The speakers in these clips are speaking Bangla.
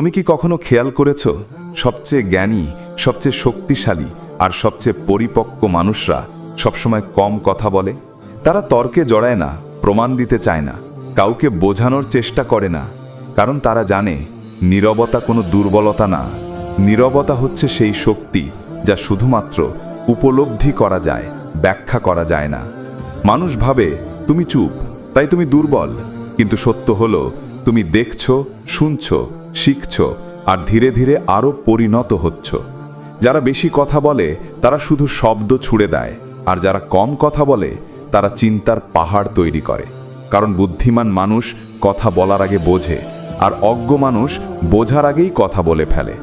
তুমি কি কখনো খেয়াল করেছ? সবচেয়ে জ্ঞানী, সবচেয়ে শক্তিশালী আর সবচেয়ে পরিপক্ক মানুষরা সবসময় কম কথা বলে? তারা তর্কে জড়ায় না, প্রমাণ দিতে চায় না, কাউকে বোঝানোর চেষ্টা করে না, কারণ তারা জানে নীরবতা কোনো দুর্বলতা না। নীরবতা হচ্ছে সেই শক্তি যা শুধুমাত্র উপলব্ধি করা যায়, ব্যাখ্যা করা যায় না। মানুষ ভাবে, তুমি চুপ, তাই তুমি দুর্বল। কিন্তু সত্য হলো তুমি দেখছ, শুনছ, শিখছো আর ধীরে ধীরে আরও পরিণত হচ্ছ। যারা বেশি কথা বলে, তারা শুধু শব্দ ছুড়ে দেয় আর যারা কম কথা বলে, তারা চিন্তার পাহাড় তৈরি করে। কারণ বুদ্ধিমান মানুষ কথা বলার আগে বোঝে আর অজ্ঞ মানুষ বোঝার আগেই কথা বলে ফেলে।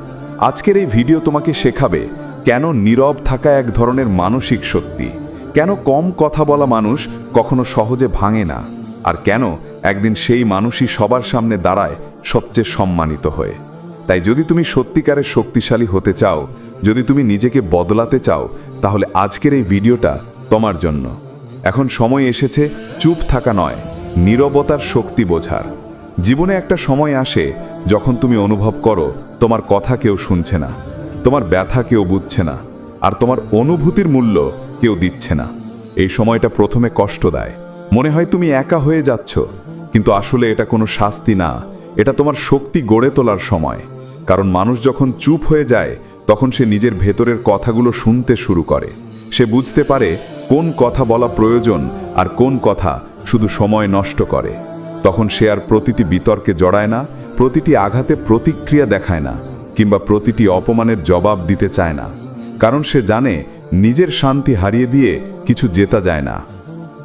আজকের এই ভিডিও তোমাকে শেখাবে কেন নীরব থাকা এক ধরনের মানসিক শক্তি, কেন কম কথা বলা মানুষ কখনো সহজে ভাঙে না, আর কেন একদিন সেই মানুষই সবার সামনে দাঁড়ায় সবচেয়ে সম্মানিত হয়ে। তাই যদি তুমি সত্যিকারের শক্তিশালী হতে চাও, যদি তুমি নিজেকে বদলাতে চাও, তাহলে আজকের এই ভিডিওটা তোমার জন্য। এখন সময় এসেছে চুপ থাকা নয়, নীরবতার শক্তি বোঝার। জীবনে একটা সময় আসে যখন তুমি অনুভব করো তোমার কথা কেউ শুনছে না, তোমার ব্যথা কেউ বুঝছে না, আর তোমার অনুভূতির মূল্য কেউ দিচ্ছে না। এই সময়টা প্রথমে কষ্ট দেয়। মনে হয় তুমি একা হয়ে যাচ্ছ কিন্তু আসলে এটা কোনো শাস্তি না। এটা তোমার শক্তি গড়ে তোলার সময়। কারণ মানুষ যখন চুপ হয়ে যায়, তখন সে নিজের ভেতরের কথাগুলো শুনতে শুরু করে। সে বুঝতে পারে কোন কথা বলা প্রয়োজন আর কোন কথা শুধু সময় নষ্ট করে। তখন সে আর প্রতিটি বিতর্কে জড়ায় না, প্রতিটি আঘাতে প্রতিক্রিয়া দেখায় না, কিংবা প্রতিটি অপমানের জবাব দিতে চায় না। কারণ সে জানে নিজের শান্তি হারিয়ে দিয়ে কিছু জেতা যায় না।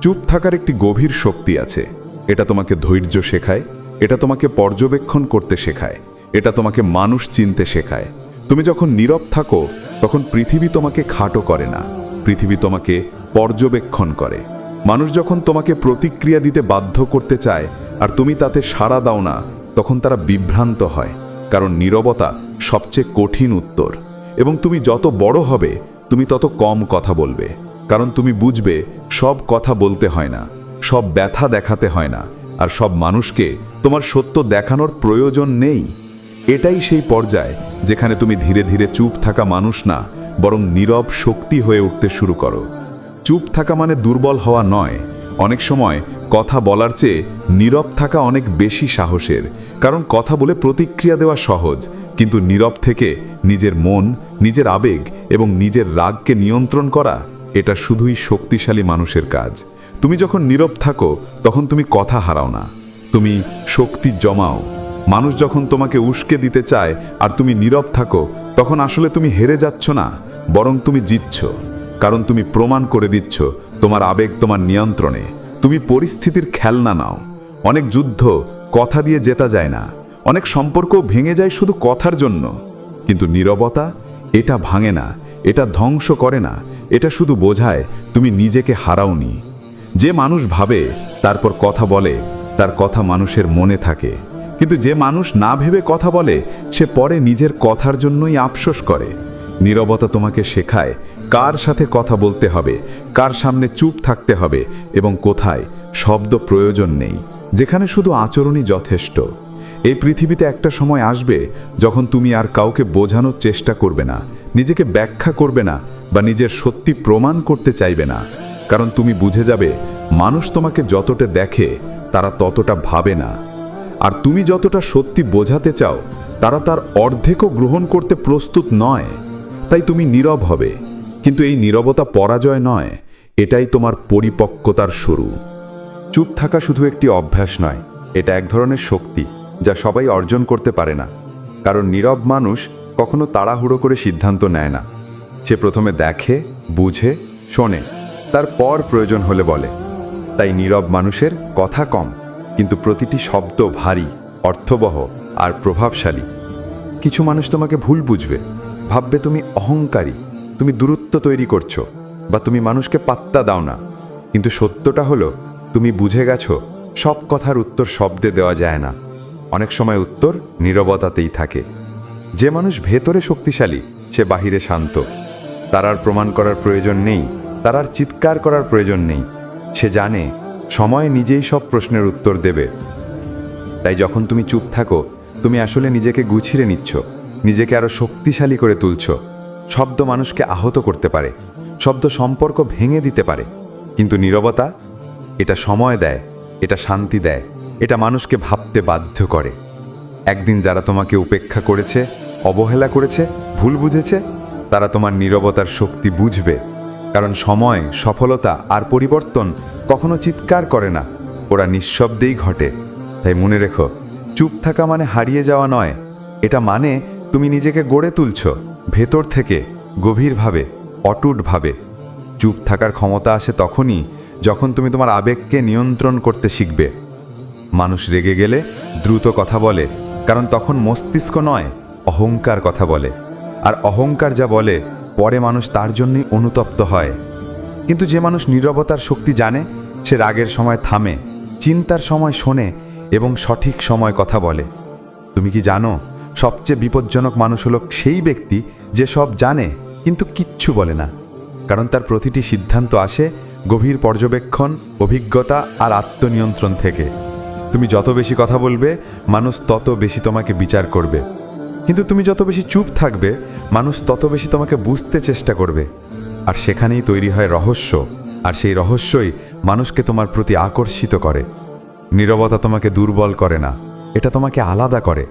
চুপ থাকার একটি গভীর শক্তি আছে। এটা তোমাকে ধৈর্য শেখায়, এটা তোমাকে পর্যবেক্ষণ করতে শেখায়, এটা তোমাকে মানুষ চিনতে শেখায়। তুমি যখন নীরব থাকো, তখন পৃথিবী তোমাকে খাটো করে না, পৃথিবী তোমাকে পর্যবেক্ষণ করে। মানুষ যখন তোমাকে প্রতিক্রিয়া দিতে বাধ্য করতে চায়, আর তুমি তাতে সাড়া দাও না, তখন তারা বিভ্রান্ত হয়, কারণ নীরবতা সবচেয়ে কঠিন উত্তর। এবং তুমি যত বড় হবে, তুমি তত কম কথা বলবে, কারণ তুমি বুঝবে, সব কথা বলতে হয় না। সব ব্যথা দেখাতে হয় না, আর সব মানুষকে তোমার সত্য দেখানোর প্রয়োজন নেই। এটাই সেই পর্যায় যেখানে তুমি ধীরে ধীরে চুপ থাকা মানুষ না, বরং নীরব শক্তি হয়ে উঠতে শুরু করো। চুপ থাকা মানে দুর্বল হওয়া নয়। অনেক সময় কথা বলার চেয়ে নীরব থাকা অনেক বেশি সাহসের, কারণ কথা বলে প্রতিক্রিয়া দেওয়া সহজ, কিন্তু নীরব থেকে নিজের মন, নিজের আবেগ এবং নিজের রাগকে নিয়ন্ত্রণ করা এটা শুধুই শক্তিশালী মানুষের কাজ। তুমি যখন নীরব থাকো, তখন তুমি কথা হারাও না। তুমি শক্তি জমাও। মানুষ যখন তোমাকে উস্কে দিতে চায় আর তুমি নীরব থাকো, তখন আসলে তুমি হেরে যাচ্ছ না, বরং তুমি জিতছ। কারণ তুমি প্রমাণ করে দিচ্ছ, তোমার আবেগ তোমার নিয়ন্ত্রণে। তুমি পরিস্থিতির খেলনা নাও। অনেক যুদ্ধ কথা দিয়ে জেতা যায় না। অনেক সম্পর্ক ভেঙে যায় শুধু কথার জন্য। কিন্তু নীরবতা, এটা ভাঙে না, এটা ধ্বংস করে না। এটা শুধু বোঝায় তুমি নিজেকে হারাওনি। যে মানুষ ভাবে, তারপর কথা বলে, তার কথা মানুষের মনে থাকে। কিন্তু যে মানুষ না ভেবে কথা বলে, সে পরে নিজের কথার জন্যই আফসোস করে। নীরবতা তোমাকে শেখায় কার সাথে কথা বলতে হবে, কার সামনে চুপ থাকতে হবে এবং কোথায় শব্দ প্রয়োজন নেই, যেখানে শুধু আচরণই যথেষ্ট। এই পৃথিবীতে একটা সময় আসবে যখন তুমি আর কাউকে বোঝানোর চেষ্টা করবে না, নিজেকে ব্যাখ্যা করবে না বা নিজের সত্যি প্রমাণ করতে চাইবে না। কারণ তুমি বুঝে যাবে, মানুষ তোমাকে যতটা দেখে, তারা ততটা ভাবে না। আর তুমি যতটা সত্যি বোঝাতে চাও, তারা তার অর্ধেকও গ্রহণ করতে প্রস্তুত নয়। তাই তুমি নীরব হবে। কিন্তু এই নীরবতা পরাজয় নয়, এটাই তোমার পরিপক্কতার শুরু। চুপ থাকা শুধু একটি অভ্যাস নয়, এটা এক ধরনের শক্তি, যা সবাই অর্জন করতে পারে না। কারণ নীরব মানুষ কখনো তাড়াহুড়ো করে সিদ্ধান্ত নেয় না। সে প্রথমে দেখে, বুঝে, শোনে। তারপর প্রয়োজন হলে বলে। তাই নীরব মানুষের কথা কম, কিন্তু প্রতিটি শব্দ ভারী, অর্থবহ আর প্রভাবশালী। কিছু মানুষ তোমাকে ভুল বুঝবে। ভাববে তুমি অহংকারী, তুমি দূরত্ব তৈরি করছ, বা তুমি মানুষকে পাত্তা দাও না। কিন্তু সত্যটা হলো, তুমি বুঝে গেছো, সব কথার উত্তর শব্দে দেওয়া যায় না। অনেক সময় উত্তর নীরবতাতেই থাকে। যে মানুষ ভেতরে শক্তিশালী, সে বাহিরে শান্ত। তার আর প্রমাণ করার প্রয়োজন নেই। তার আর চিৎকার করার প্রয়োজন নেই। সে জানে, সময় নিজেই সব প্রশ্নের উত্তর দেবে। তাই যখন তুমি চুপ থাকো, তুমি আসলে নিজেকে গুছিয়ে নিচ্ছ, নিজেকে আরও শক্তিশালী করে তুলছ। শব্দ মানুষকে আহত করতে পারে, শব্দ সম্পর্ক ভেঙে দিতে পারে। কিন্তু নীরবতা, এটা সময় দেয়, এটা শান্তি দেয়, এটা মানুষকে ভাবতে বাধ্য করে। একদিন যারা তোমাকে উপেক্ষা করেছে, অবহেলা করেছে, ভুল বুঝেছে, তারা তোমার নীরবতার শক্তি বুঝবে। কারণ সময়, সফলতা আর পরিবর্তন কখনো চিৎকার করে না। ওরা নিঃশব্দেই ঘটে। তাই মনে রেখো, চুপ থাকা মানে হারিয়ে যাওয়া নয়। এটা মানে তুমি নিজেকে গড়ে তুলছ, ভেতর থেকে, গভীরভাবে, অটুটভাবে। চুপ থাকার ক্ষমতা আসে তখনই যখন তুমি তোমার আবেগকে নিয়ন্ত্রণ করতে শিখবে। মানুষ রেগে গেলে দ্রুত কথা বলে, কারণ তখন মস্তিষ্ক নয়, অহংকার কথা বলে। আর অহংকার যা বলে পরে মানুষ তার জন্যই অনুতপ্ত হয়। কিন্তু যে মানুষ নীরবতার শক্তি জানে, সে রাগের সময় থামে, চিন্তার সময় শোনে এবং সঠিক সময় কথা বলে। তুমি কি জানো, সবচেয়ে বিপজ্জনক মানুষ হলো সেই ব্যক্তি যে সব জানে কিন্তু কিচ্ছু বলে না। কারণ তার প্রতিটি সিদ্ধান্ত আসে গভীর পর্যবেক্ষণ, অভিজ্ঞতা আর আত্মনিয়ন্ত্রণ থেকে। তুমি যত বেশি কথা বলবে, মানুষ তত বেশি তোমাকে বিচার করবে। কিন্তু তুমি যত বেশি চুপ থাকবে, মানুষ তত বেশি তোমাকে বুঝতে চেষ্টা করবে। আর সেখানেই তৈরি হয় রহস্য, আর সেই রহস্যই মানুষকে তোমার প্রতি আকর্ষিত করে। নীরবতা তোমাকে দুর্বল করে না, এটা তোমাকে আলাদা করে।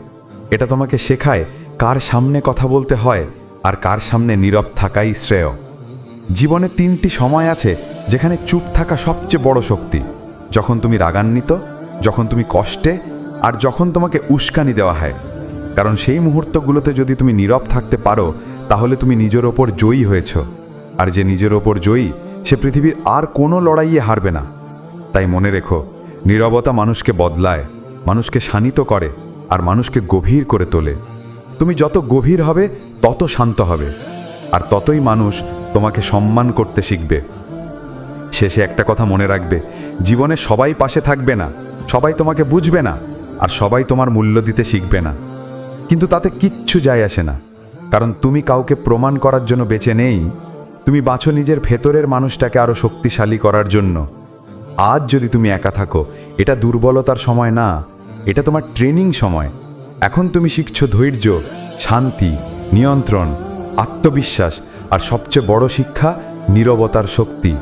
এটা তোমাকে শেখায় কার সামনে কথা বলতে হয়, আর কার সামনে নীরব থাকাই শ্রেয়। জীবনে তিনটি সময় আছে যেখানে চুপ থাকা সবচেয়ে বড় শক্তি। যখন তুমি রাগান্বিত, যখন তুমি কষ্টে, আর যখন তোমাকে উস্কানি দেওয়া হয়। কারণ সেই মুহূর্তগুলোতে যদি তুমি নীরব থাকতে পারো, তাহলে তুমি নিজের ওপর জয়ী হয়েছ। আর যে নিজের ওপর জয়ী, সে পৃথিবীর আর কোনো লড়াইয়ে হারবে না। তাই মনে রেখো, নীরবতা মানুষকে বদলায়, মানুষকে শানিত করে, আর মানুষকে গভীর করে তোলে। তুমি যত গভীর হবে, তত শান্ত হবে, আর ততই মানুষ তোমাকে সম্মান করতে শিখবে। শেষে একটা কথা মনে রাখবে, জীবনে সবাই পাশে থাকবে না, সবাই তোমাকে বুঝবে না, আর সবাই তোমার মূল্য দিতে শিখবে না। কিন্তু তাতে কিচ্ছু যায় আসে না। কারণ তুমি কাউকে প্রমাণ করার জন্য বেঁচে নেই, তুমি বাঁচো নিজের ভেতরের মানুষটাকে আরও শক্তিশালী করার জন্য। আজ যদি তুমি একা থাকো, এটা দুর্বলতার সময় না, এটা তোমার ট্রেনিং সময়। এখন তুমি শিখছো ধৈর্য, শান্তি, নিয়ন্ত্রণ, আত্মবিশ্বাস আর সবচেয়ে বড় শিক্ষা, নীরবতার শক্তি।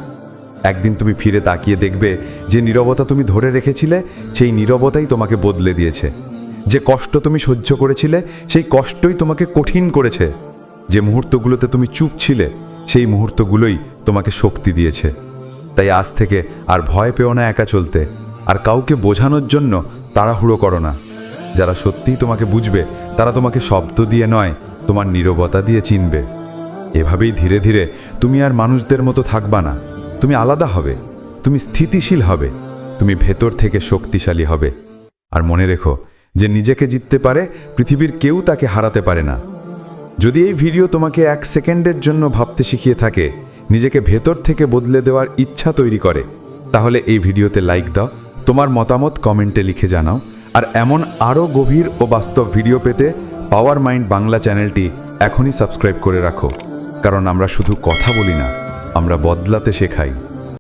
একদিন তুমি ফিরে তাকিয়ে দেখবে, যে নীরবতা তুমি ধরে রেখেছিলে, সেই নীরবতাই তোমাকে বদলে দিয়েছে। যে কষ্ট তুমি সহ্য করেছিলে, সেই কষ্টই তোমাকে কঠিন করেছে। যে মুহূর্তগুলোতে তুমি চুপ ছিলে, সেই মুহূর্তগুলোই তোমাকে শক্তি দিয়েছে। তাই আজ থেকে আর ভয় পেও না একা চলতে, আর কাউকে বোঝানোর জন্য তাড়াহুড়ো করো না। যারা সত্যিই তোমাকে বুঝবে, তারা তোমাকে শব্দ দিয়ে নয়, তোমার নীরবতা দিয়ে চিনবে। এভাবেই ধীরে ধীরে তুমি আর মানুষদের মতো থাকবা না। তুমি আলাদা হবে, তুমি স্থিতিশীল হবে, তুমি ভেতর থেকে শক্তিশালী হবে। আর মনে রেখো যে নিজেকে জিততে পারে, পৃথিবীর কেউ তাকে হারাতে পারে না। যদি এই ভিডিও তোমাকে এক সেকেন্ডের জন্য ভাবতে শিখিয়ে থাকে, নিজেকে ভেতর থেকে বদলে দেওয়ার ইচ্ছা তৈরি করে, তাহলে এই ভিডিওতে লাইক দাও, তোমার মতামত কমেন্টে লিখে জানাও, আর এমন আরও গভীর ও বাস্তব ভিডিও পেতে পাওয়ার মাইন্ড বাংলা চ্যানেলটি এখনই সাবস্ক্রাইব করে রাখো, কারণ আমরা শুধু কথা বলি না, আমরা বদলাতে শেখাই।